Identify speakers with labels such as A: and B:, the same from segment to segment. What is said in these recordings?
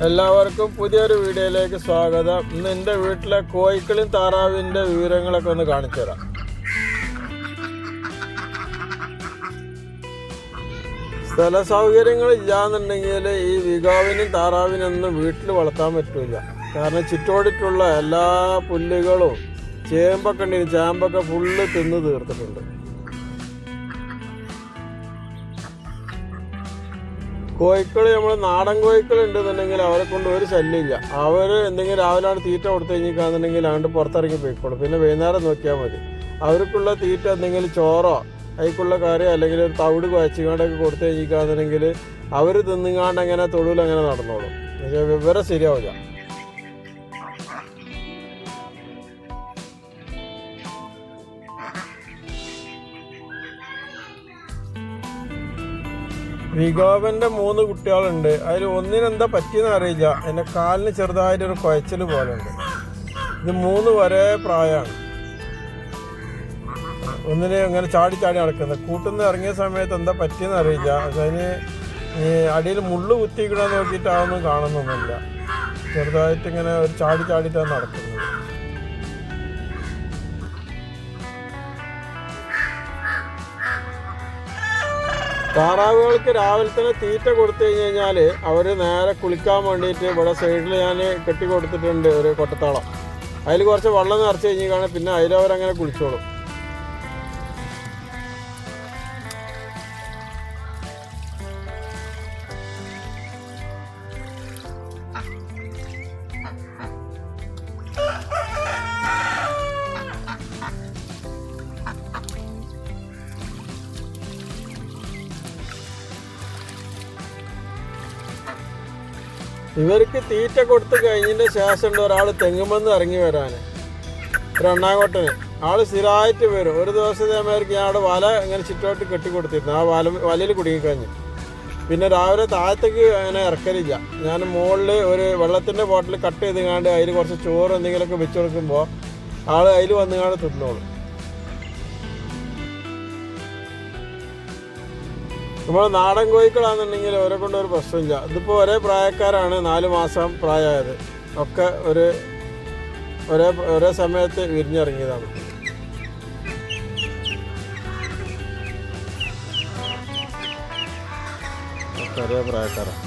A: എല്ലാവർക്കും പുതിയൊരു വീഡിയോയിലേക്ക് സ്വാഗതം. ഇന്ന് എന്റെ വീട്ടിലെ കോഴിക്കളും താറാവിന്റെ വിവരങ്ങളൊക്കെ ഒന്ന് കാണിച്ചു തരാം. സ്ഥല സൗകര്യങ്ങൾ ഇല്ലാന്നുണ്ടെങ്കിൽ ഈ വികാവിനും താറാവിനൊന്നും വീട്ടിൽ വളർത്താൻ പറ്റില്ല കാരണം ചുറ്റോടിട്ടുള്ള എല്ലാ പുല്ലുകളും ചേമ്പൊക്കെ ഉണ്ടെങ്കിൽ ചേമ്പൊക്കെ ഫുള്ള് തിന്ന് തീർത്തിട്ടുണ്ട്. കോഴിക്കൾ നമ്മൾ നാടൻ കോഴിക്കൾ ഉണ്ടെന്നുണ്ടെങ്കിൽ അവരെ കൊണ്ട് ഒരു ശല്യമില്ല. അവർ എന്തെങ്കിലും രാവിലെ ആണ് തീറ്റ കൊടുത്തു കഴിഞ്ഞിക്കാന്നുണ്ടെങ്കിൽ അതുകൊണ്ട് പുറത്തിറങ്ങി പോയിക്കോളും. പിന്നെ വൈകുന്നേരം നോക്കിയാൽ മതി. അവർക്കുള്ള തീറ്റ എന്തെങ്കിലും ചോറോ അതിക്കുള്ള കാര്യം അല്ലെങ്കിൽ ഒരു തവിട് കുഴച്ചിങ്ങാണ്ടൊക്കെ കൊടുത്തു കഴിഞ്ഞിക്കാന്നുണ്ടെങ്കിൽ അവർ തിന്നുകാണ്ട് അങ്ങനെ തൊഴിലങ്ങനെ നടന്നോളും. പക്ഷേ വിവരം ശരിയാവില്ല. വിഗോപന്റെ മൂന്ന് കുട്ടികളുണ്ട്. അതിൽ ഒന്നിനെന്താ പറ്റിയെന്ന് അറിയില്ല. എന്റെ കാലിന് ചെറുതായിട്ടൊരു കുഴച്ചൽ പോലെ ഉണ്ട് ഇത് മൂന്ന് ഒരേ പ്രായമാണ്. ഒന്നിനെ അങ്ങനെ ചാടി ചാടി നടക്കുന്നത്. കൂട്ടുന്ന ഇറങ്ങിയ സമയത്ത് എന്താ പറ്റിയെന്ന് അറിയില്ല. അതിന് ഈ അടിയിൽ മുള്ളു കുത്തിക്കണ നോക്കിയിട്ടാണെന്നും കാണുന്നൊന്നുമില്ല. ചെറുതായിട്ട് ഇങ്ങനെ ഒരു ചാടി ചാടിയിട്ടാണ് നടക്കുന്നത്. താറാവുകൾക്ക് രാവിലെ തന്നെ തീറ്റ കൊടുത്തു കഴിഞ്ഞ് കഴിഞ്ഞാൽ അവർ നേരെ കുളിക്കാൻ വേണ്ടിയിട്ട് ഇവിടെ സൈഡിൽ ഞാൻ കെട്ടി കൊടുത്തിട്ടുണ്ട് ഒരു കൊട്ടത്താളം. അതിൽ കുറച്ച് വെള്ളം നിറച്ച് കഴിഞ്ഞ് കാണാൻ പിന്നെ അതിലവരങ്ങനെ കുളിച്ചോളും. ഇവർക്ക് തീറ്റ കൊടുത്തു കഴിഞ്ഞതിന്റെ ശേഷം ഉണ്ട് ഒരാൾ തെങ്ങുമെന്ന് ഇറങ്ങി വരാൻ ഒരു എണ്ണാങ്കോട്ടന് ആൾ സ്ഥിരമായിട്ട് വരും. ഒരു ദിവസം ഇതേമാതിരിക്ക് ഞാൻ അവിടെ വല ഇങ്ങനെ ചുറ്റോട്ട് കെട്ടിക്കൊടുത്തിരുന്നു. ആ വല വലയിൽ കുടുങ്ങിക്കഴിഞ്ഞു. പിന്നെ രാവിലെ താഴത്തേക്ക് അങ്ങനെ ഇറക്കലില്ല. ഞാൻ മുകളിൽ ഒരു വെള്ളത്തിന്റെ ബോട്ടിൽ കട്ട് ചെയ്ത് കാണ്ട് അതിൽ കുറച്ച് ചോറ് എന്തെങ്കിലുമൊക്കെ വെച്ച് കൊടുക്കുമ്പോൾ ആൾ അതിൽ വന്നുകാണ്ട് തിന്നോളും. നമ്മൾ നാടൻ കോഴിക്കളാണെന്നുണ്ടെങ്കിൽ അവരെ കൊണ്ട് ഒരു പ്രശ്നമില്ല. ഇതിപ്പോൾ ഒരേ പ്രായക്കാരാണ് നാല് മാസം പ്രായമായത്. ഒക്കെ ഒരു ഒരേ ഒരേ സമയത്ത് വിരിഞ്ഞിറങ്ങിയതാണ്. ഒരേ പ്രായക്കാരാണ്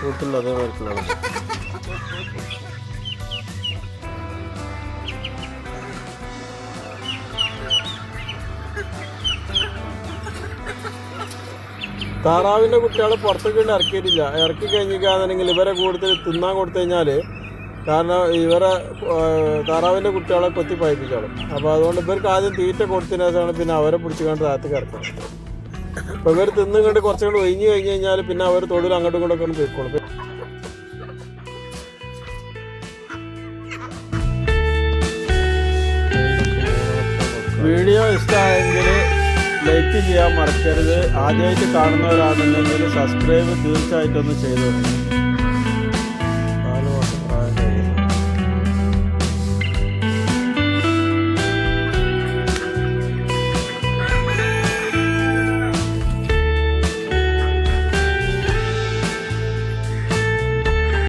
A: കൂട്ടിൽ അതേമാതിരിക്കുള്ളതാണ്. താറാവിന്റെ കുട്ടികളെ പുറത്തേക്ക് ഇറക്കിയിട്ടില്ല. ഇറക്കി കഴിഞ്ഞിരിക്കുകയാണെന്നുണ്ടെങ്കിൽ ഇവരെ കൂടുതൽ തിന്നാൻ കൊടുത്തു കഴിഞ്ഞാൽ കാരണം ഇവരെ താറാവിന്റെ കുട്ടികളെ കൊത്തി പയപ്പിച്ചോളും അപ്പോൾ അതുകൊണ്ട് ഇവർക്ക് ആദ്യം തീറ്റ കൊടുത്തതിന് ശേഷമാണ് പിന്നെ അവരെ പിടിച്ചുകൊണ്ട് താഴത്തേക്ക് ഇറക്കണം അപ്പോൾ ഇവർ തിന്നും കണ്ട് കുറച്ചും കൂടി ഒഴിഞ്ഞു കഴിഞ്ഞു കഴിഞ്ഞാൽ പിന്നെ അവർ തൊഴിൽ അങ്ങോട്ടും ഇങ്ങോട്ടൊക്കെ പോയിക്കോളും. വീഡിയോ ഇഷ്ടമായെങ്കിൽ ലൈക്ക് ചെയ്യാൻ മറക്കരുത്. ആദ്യമായിട്ട് കാണുന്നവരാണെന്നുണ്ടെങ്കിൽ സബ്സ്ക്രൈബ് തീർച്ചയായിട്ടും ഒന്ന് ചെയ്തു